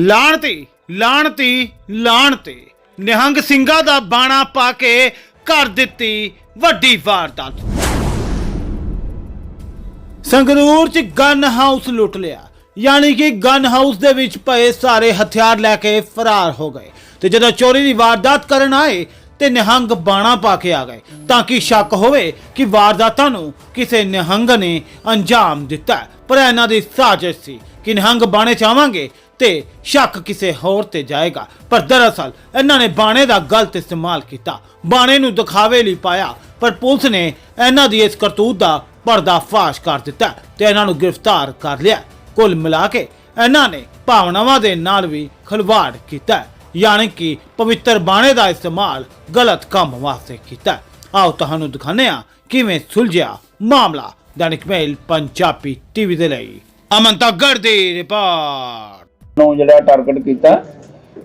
ਲਾਣਤੀ ਲਾਣਤੀ ਲਾਣਤੀ। ਨਿਹੰਗ ਸਿੰਘਾਂ ਦਾ ਬਾਣਾ ਪਾ ਕੇ ਕਰ ਦਿੱਤੀ ਵੱਡੀ ਵਾਰਦਾਤ। ਸੰਗਰੂਰ ਚ ਗਨ ਹਾਊਸ ਲੁੱਟ ਲਿਆ। ਯਾਨੀ ਕਿ ਗਨ ਹਾਊਸ ਦੇ ਵਿੱਚ ਪਏ ਸਾਰੇ ਹਥਿਆਰ ਲੈ ਕੇ ਫਰਾਰ ਹੋ ਗਏ। ਤੇ ਜਦੋਂ ਚੋਰੀ ਦੀ ਵਾਰਦਾਤ ਕਰਨ ਆਏ ਤੇ ਨਿਹੰਗ ਬਾਣਾ ਪਾ ਕੇ ਆ ਗਏ ਤਾਂ ਕਿ ਸ਼ੱਕ ਹੋਵੇ ਕਿ ਵਾਰਦਾਤਾਂ ਨੂੰ ਕਿਸੇ ਨਿਹੰਗ ਨੇ ਅੰਜਾਮ ਦਿੱਤਾ। ਪਰ ਇਹਨਾਂ ਦੀ ਸਾਜ਼ਿਸ਼ ਸੀ ਕਿ ਨਿਹੰਗ ਬਾਣੇ ਚਾਵਾਂਗੇ ਤੇ ਸ਼ੱਕ ਕਿਸੇ ਹੋਰ ਤੇ ਜਾਏਗਾ। ਪਰ ਦਰਅਸਲ ਇਹਨਾਂ ਨੇ ਬਾਣੇ ਦਾ ਗਲਤ ਇਸਤੇਮਾਲ ਕੀਤਾ। ਬਾਣੇ ਨੂੰ ਦਿਖਾਵੇ ਲਈ ਪਾਇਆ, ਪਰ ਪੁਲਿਸ ਨੇ ਇਹਨਾਂ ਦੀ ਇਸ ਕਰਤੂਤ ਦਾ ਪਰਦਾਫਾਸ਼ ਕਰ ਦਿੱਤਾ ਤੇ ਇਹਨਾਂ ਨੂੰ ਗ੍ਰਿਫਤਾਰ ਕਰ ਲਿਆ। ਕੁੱਲ ਮਿਲਾ ਕੇ ਇਹਨਾਂ ਨੇ ਭਾਵਨਾਵਾਂ ਦੇ ਨਾਲ ਵੀ ਖਿਲਵਾੜ ਕੀਤਾ। ਯਾਨੀ ਕਿ ਪਵਿੱਤਰ ਬਾਣੇ ਦਾ ਇਸਤੇਮਾਲ ਗਲਤ ਕੰਮ ਵਾਸਤੇ ਕੀਤਾ। ਆਓ ਤੁਹਾਨੂੰ ਦਿਖਾਉਂਦੇ ਹਾਂ ਕਿਵੇਂ ਸੁਲਝਿਆ ਮਾਮਲਾ। ਦੈਨਿਕ ਮੇਲ, ਪੰਜਾਬੀ ਟੀਵੀ ਦੇ ਲਈ। ਅਮਨ ਤੱਗੜ ਦੀ ਰਿਪੋਰਟ। ਨੂੰ ਜਿਹੜਾ ਟਾਰਗੇਟ ਕੀਤਾ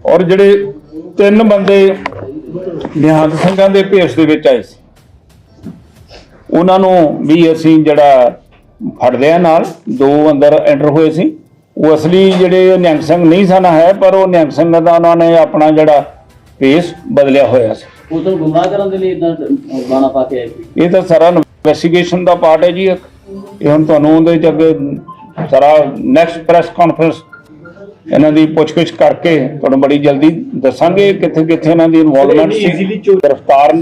ਔਰ ਜਿਹੜੇ ਤਿੰਨ ਬੰਦੇ ਨਿਹੰਗ ਸਿੰਘਾਂ ਦੇ ਭੇਸ ਦੇ ਵਿੱਚ ਆਏ ਸੀ। ਉਹਨਾਂ ਨੂੰ ਵੀ ਅਸੀਂ ਜਿਹੜਾ ਫੜ ਲਿਆ ਨਾਲ, ਦੋ ਅੰਦਰ ਐਂਟਰ ਹੋਏ ਸੀ। ਉਹ ਅਸਲੀ ਜਿਹੜੇ ਨਿਹੰਗ ਸਿੰਘ ਨਹੀਂ ਸਨ ਹੈ ਪਰ ਉਹ ਨਿਹੰਗ ਸਿੰਘ ਦਾ ਉਹਨਾਂ ਨੇ ਆਪਣਾ ਜਿਹੜਾ ਭੇਸ ਬਦਲਿਆ ਹੋਇਆ ਸੀ। ਉਸ ਨੂੰ ਗੁੰਮਰਾਹ ਕਰਨ ਦੇ ਲਈ ਇਦਾਂ ਬਾਣਾ ਪਾ ਕੇ ਆਏ ਸੀ। ਇਹ ਤਾਂ ਸਾਰਾ ਇਨਵੈਸਟੀਗੇਸ਼ਨ ਦਾ ਪਾਰਟ ਹੈ ਜੀ ਇੱਕ। ਇਹ ਹੁਣ ਤੁਹਾਨੂੰ ਉਹਦੇ ਚ ਅੱਗੇ ਸਾਰਾ ਨੈਕਸਟ ਪ੍ਰੈਸ ਕਾਨਫਰੰਸ ਇਹਨਾਂ ਦੀ ਪੁੱਛਗਿੱਛ ਕਰਕੇ ਤੁਹਾਨੂੰ ਬੜੀ ਜਲਦੀ ਦੱਸਾਂਗੇ ਕਿੱਥੇ ਕਿੱਥੇ ਇਹਨਾਂ ਦੀ ਇਨਵੋਲਵਮੈਂਟ ਸੀ। ਗ੍ਰਿਫਤਾਰ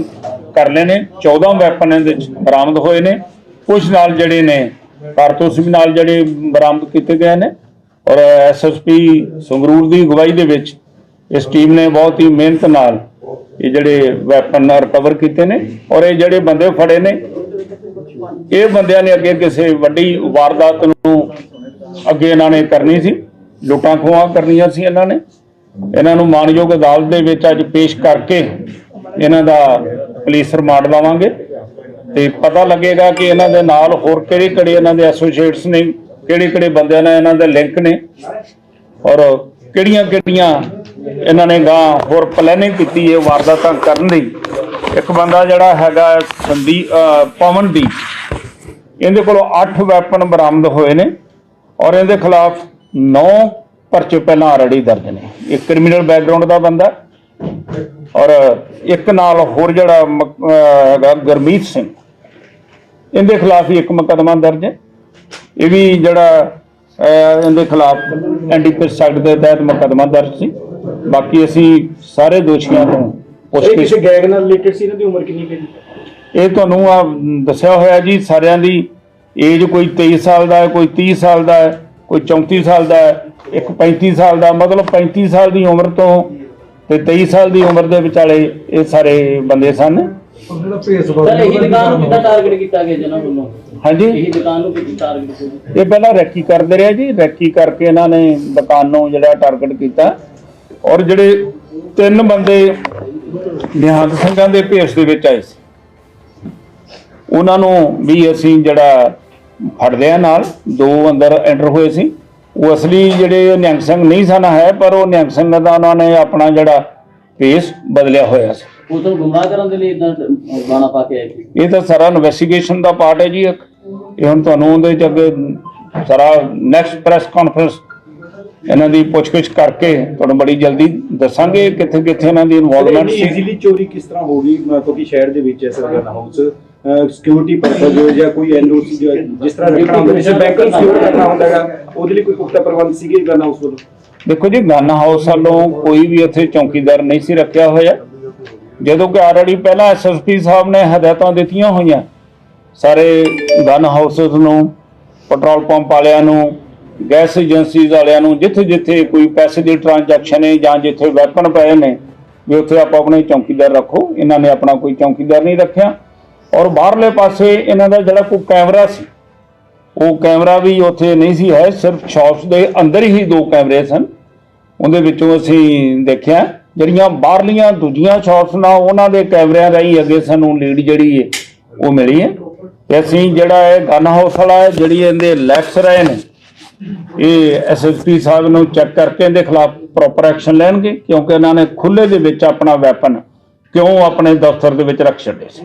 ਕਰ ਲਏ ਨੇ 14 ਵੈਪਨ ਇਹਦੇ ਵਿੱਚ ਬਰਾਮਦ ਹੋਏ ਨੇ। ਕੁਝ ਨਾਲ ਜਿਹੜੇ ਨੇ ਕਾਰਤੂਸ ਵੀ ਨਾਲ ਜਿਹੜੇ ਬਰਾਮਦ ਕੀਤੇ ਗਏ ਨੇ। ਔਰ ਐਸਐਸਪੀ ਸੰਗਰੂਰ ਦੀ ਅਗਵਾਈ ਦੇ ਵਿੱਚ ਇਸ ਟੀਮ ਨੇ ਬਹੁਤ ਹੀ ਮਿਹਨਤ ਨਾਲ ਇਹ ਜਿਹੜੇ ਵੈਪਨ ਰਿਕਵਰ ਕੀਤੇ ਨੇ ਔਰ ਇਹ ਜਿਹੜੇ ਬੰਦੇ ਫੜੇ ਨੇ, ਇਹ ਬੰਦਿਆਂ ਨੇ ਅੱਗੇ ਕਿਸੇ ਵੱਡੀ ਵਾਰਦਾਤ ਨੂੰ ਅੱਗੇ ਇਹਨਾਂ ਨੇ ਕਰਨੀ ਸੀ, ਲੁੱਟਾਂ ਖੋਹਾਂ ਕਰਨੀਆਂ ਸੀ ਇਹਨਾਂ ਨੇ। ਇਹਨਾਂ ਨੂੰ ਮਾਨਯੋਗ ਅਦਾਲਤ ਦੇ ਵਿੱਚ ਅੱਜ ਪੇਸ਼ ਕਰਕੇ ਇਹਨਾਂ ਦਾ ਪੁਲਿਸ ਰਿਮਾਂਡ ਲਾਵਾਂਗੇ। ਤੇ ਪਤਾ ਲੱਗੇਗਾ ਕਿ ਇਹਨਾਂ ਦੇ ਨਾਲ ਹੋਰ ਕਿਹੜੇ ਕਿਹੜੇ ਇਹਨਾਂ ਦੇ ਐਸੋਸੀਏਟਸ ਨੇ ਕਿਹੜੇ ਕਿਹੜੇ ਬੰਦਿਆਂ ਨਾਲ ਇਹਨਾਂ ਦੇ ਲਿੰਕ ਨੇ ਔਰ ਕਿਹੜੀਆਂ ਕਿਹੜੀਆਂ ਇਹਨਾਂ ਨੇ ਗਾਂ ਹੋਰ ਪਲੈਨਿੰਗ ਕੀਤੀ ਹੈ ਵਾਰਦਾਤਾਂ ਕਰਨ ਦੀ ਇੱਕ ਬੰਦਾ ਜਿਹੜਾ ਹੈਗਾ ਸੰਦੀਪ ਪਵਨਦੀਪ ਇਹਦੇ ਕੋਲੋਂ 8 ਵੈਪਨ ਬਰਾਮਦ ਹੋਏ ਨੇ ਔਰ ਇਹਦੇ ਖਿਲਾਫ 9 ਪਰਚੇ ਪਹਿਲਾਂ ਆਲਰੇਡੀ ਦਰਜ ਨੇ। ਇੱਕ ਕ੍ਰਿਮੀਨਲ ਬੈਕਗ੍ਰਾਉਂਡ ਦਾ ਬੰਦਾ ਔਰ ਇੱਕ ਨਾਲ ਹੋਰ ਜਿਹੜਾ ਹੈਗਾ ਗੁਰਮੀਤ ਸਿੰਘ। ਇਹਦੇ ਖਿਲਾਫ ਹੀ ਇੱਕ ਮੁਕੱਦਮਾ ਦਰਜ ਹੈ। ਇਹ ਵੀ ਜਿਹੜਾ ਇਹਦੇ ਖਿਲਾਫ ਐਨਡੀਪੀਐਸ ਐਕਟ ਦੇ ਤਹਿਤ ਮੁਕੱਦਮਾ ਦਰਜ ਸੀ। ਬਾਕੀ ਅਸੀਂ ਸਾਰੇ ਦੋਸ਼ੀਆਂ ਨੂੰ ਇਹ ਕਿਸੇ ਗੈਂਗ ਨਾਲ ਰਿਲੇਟਡ ਸੀ ਇਹਨਾਂ ਦੀ ਉਮਰ ਕਿੰਨੀ ਕੁ ਇਹ ਤੁਹਾਨੂੰ ਆ ਦੱਸਿਆ ਹੋਇਆ ਜੀ ਸਾਰਿਆਂ ਦੀ। ਏਜ ਕੋਈ 23 ਸਾਲ ਦਾ ਹੈ ਕੋਈ 30 ਸਾਲ ਦਾ ਹੈ ਕੋਈ 34 ਸਾਲ ਦਾ ਹੈ ਇੱਕ 35 ਸਾਲ ਦਾ ਮਤਲਬ 35 ਸਾਲ ਦੀ ਉਮਰ ਤੋਂ ਤੇ 23 ਸਾਲ ਦੀ ਉਮਰ ਦੇ ਵਿਚਾਲੇ ਇਹ ਸਾਰੇ ਬੰਦੇ ਸਨ। ਇਹੀ ਦੁਕਾਨ ਨੂੰ ਕਿੱਦਾਂ ਟਾਰਗੇਟ ਕੀਤਾ ਗਿਆ ਜਨਾਂ ਵੱਲੋਂ? ਹਾਂਜੀ। ਇਹੀ ਦੁਕਾਨ ਨੂੰ ਕਿੱਦਾਂ ਟਾਰਗੇਟ ਕੀਤਾ ਇਹ ਪਹਿਲਾਂ ਰੈਕੀ ਕਰਦੇ ਰਹੇ ਜੀ ਰੈਕੀ ਕਰਕੇ ਇਹਨਾਂ ਨੇ ਦੁਕਾਨ ਨੂੰ ਜਿਹੜਾ ਟਾਰਗੇਟ ਕੀਤਾ। ਔਰ ਜਿਹੜੇ ਤਿੰਨ ਬੰਦੇ ਨਿਹੰਗ ਸਿੰਘਾਂ ਦੇ ਭੇਸ ਦੇ ਵਿੱਚ ਆਏ ਸੀ ਉਹਨਾਂ ਨੂੰ ਵੀ ਅਸੀਂ ਜਿਹੜਾ ਫੜ ਲਿਆ ਨਾਲ ਦੋ ਅੰਦਰ ਐਂਟਰ ਹੋਏ ਸੀ। ਉਹ ਅਸਲੀ ਜਿਹੜੇ ਨਿਹੰਗ ਸਿੰਘ ਨਹੀਂ ਸਨ ਹੈ ਪਰ ਉਹ ਨਿਹੰਗ ਸਿੰਘ ਦਾ ਉਹਨਾਂ ਨੇ ਆਪਣਾ ਜਿਹੜਾ ਭੇਸ ਬਦਲਿਆ ਹੋਇਆ ਸੀ। ਉਸ ਨੂੰ ਗੁੰਮਰਾਹ ਕਰਨ ਦੇ ਲਈ ਇਦਾਂ ਬਾਣਾ ਪਾ ਕੇ ਆਏ ਸੀ। ਇਹ ਤਾਂ ਸਾਰਾ ਇਨਵੈਸਟੀਗੇਸ਼ਨ ਦਾ ਪਾਰਟ ਹੈ ਜੀ ਇੱਕ। ਇਹ ਹੁਣ ਤੁਹਾਨੂੰ ਉਹਦੇ ਚ ਅੱਗੇ ਸਾਰਾ ਨੈਕਸਟ ਪ੍ਰੈਸ ਕਾਨਫਰੰਸ ਇਹਨਾਂ ਦੀ ਪੁੱਛਗਿੱਛ ਕਰਕੇ ਤੁਹਾਨੂੰ ਬੜੀ ਜਲਦੀ ਦੱਸਾਂਗੇ ਕਿੱਥੇ ਕਿੱਥੇ ਇਹਨਾਂ ਦੀ ਇਨਵੋਲਵਮੈਂਟ ਇੰਨੀ ਸੀ। ਈਜ਼ੀਲੀ ਚੋਰੀ ਕਿਸ ਤਰ੍ਹਾਂ ਹੋ ਗਈ? ਕਿਉਂਕਿ ਸ਼ਹਿਰ ਦੇ ਵਿੱਚ ਐਸਾ ਗਨ ਹਾਊਸ ਸਿਕਿਉਰਿਟੀ ਪਰਪਸ ਜਾਂ ਕੋਈ ਐਨਓਸੀ ਜਿਸ ਤਰ੍ਹਾਂ ਰੱਖਣਾ ਹੁੰਦਾ ਜਿਸ ਬੈਂਕ ਨੂੰ ਸਿਕਿਉਰ ਕਰਨਾ ਹੁੰਦਾ ਹੈਗਾ ਉਹਦੇ ਲਈ ਕੋਈ ਪੁਖਤਾ ਪ੍ਰਬੰਧ ਸੀਗੇ ਗਨ ਹਾਊਸ ਵੱਲੋਂ? ਦੇਖੋ ਜੀ ਗਨ ਹਾਊਸ ਵੱਲੋਂ ਕੋਈ ਵੀ ਉੱਥੇ ਚੌਕੀਦਾਰ ਨਹੀਂ ਸੀ ਰੱਖਿਆ ਹੋਇਆ। ਜਦੋਂ ਕਿ ਆਲਰੇਡੀ ਪਹਿਲਾਂ ਐਸਐਸਪੀ ਸਾਹਿਬ ਨੇ ਹਦਾਇਤਾਂ ਦਿੱਤੀਆਂ ਹੋਈਆਂ ਸਾਰੇ ਗਨ ਹਾਊਸਸ ਨੂੰ ਪੈਟਰੋਲ ਪੰਪ ਵਾਲਿਆਂ ਨੂੰ ਗੈਸ ਏਜੰਸੀਜ਼ ਵਾਲਿਆਂ ਨੂੰ ਜਿੱਥੇ ਜਿੱਥੇ ਕੋਈ ਪੈਸੇ ਦੀ ਟ੍ਰਾਂਜੈਕਸ਼ਨ ਹੈ ਜਾਂ ਜਿੱਥੇ ਵੈਪਨ ਪਏ ਨੇ, ਵੀ ਉੱਥੇ ਆਪਾਂ ਆਪਣੇ ਚੌਕੀਦਾਰ ਰੱਖੋ। ਇਹਨਾਂ ਨੇ ਆਪਣਾ ਕੋਈ ਚੌਕੀਦਾਰ ਨਹੀਂ ਰੱਖਿਆ। ਔਰ ਬਾਹਰਲੇ ਪਾਸੇ ਇਹਨਾਂ ਦਾ ਜਿਹੜਾ ਕੋਈ ਕੈਮਰਾ ਸੀ, ਉਹ ਕੈਮਰਾ ਵੀ ਉੱਥੇ ਨਹੀਂ ਸੀ, ਹੈ ਸਿਰਫ ਸ਼ਾਪਸ ਦੇ ਅੰਦਰ ਹੀ ਦੋ ਕੈਮਰੇ ਸਨ। ਉਹਦੇ ਵਿੱਚੋਂ ਅਸੀਂ ਦੇਖਿਆ, ਜਿਹੜੀਆਂ ਬਾਹਰਲੀਆਂ ਦੂਜੀਆਂ ਸ਼ਾਪਸ ਨਾਲ ਉਹਨਾਂ ਦੇ ਕੈਮਰਿਆਂ ਰਾਹੀਂ ਅੱਗੇ ਸਾਨੂੰ ਲੀਡ ਜਿਹੜੀ ਹੈ, ਉਹ ਮਿਲੀ ਹੈ। ਤੇ ਅਸੀਂ ਜਿਹੜਾ ਇਹ ਗਨ ਹਾਊਸ ਵਾਲਾ ਹੈ, ਜਿਹੜੀ ਇਹਦੇ ਲੈਕਸ ਰਹੇ ਨੇ, ਇਹ ਐਸਐਸਪੀ ਸਾਹਿਬ ਨੂੰ ਚੈੱਕ ਕਰਕੇ ਇਹਦੇ ਖਿਲਾਫ ਪ੍ਰੋਪਰ ਐਕਸ਼ਨ ਲੈਣਗੇ, ਕਿਉਂਕਿ ਇਹਨਾਂ ਨੇ ਖੁੱਲੇ ਦੇ ਵਿੱਚ ਆਪਣਾ ਵੈਪਨ ਕਿਉਂ ਆਪਣੇ ਦਫ਼ਤਰ ਦੇ ਵਿੱਚ ਰੱਖ ਛੱਡੇ ਸੀ।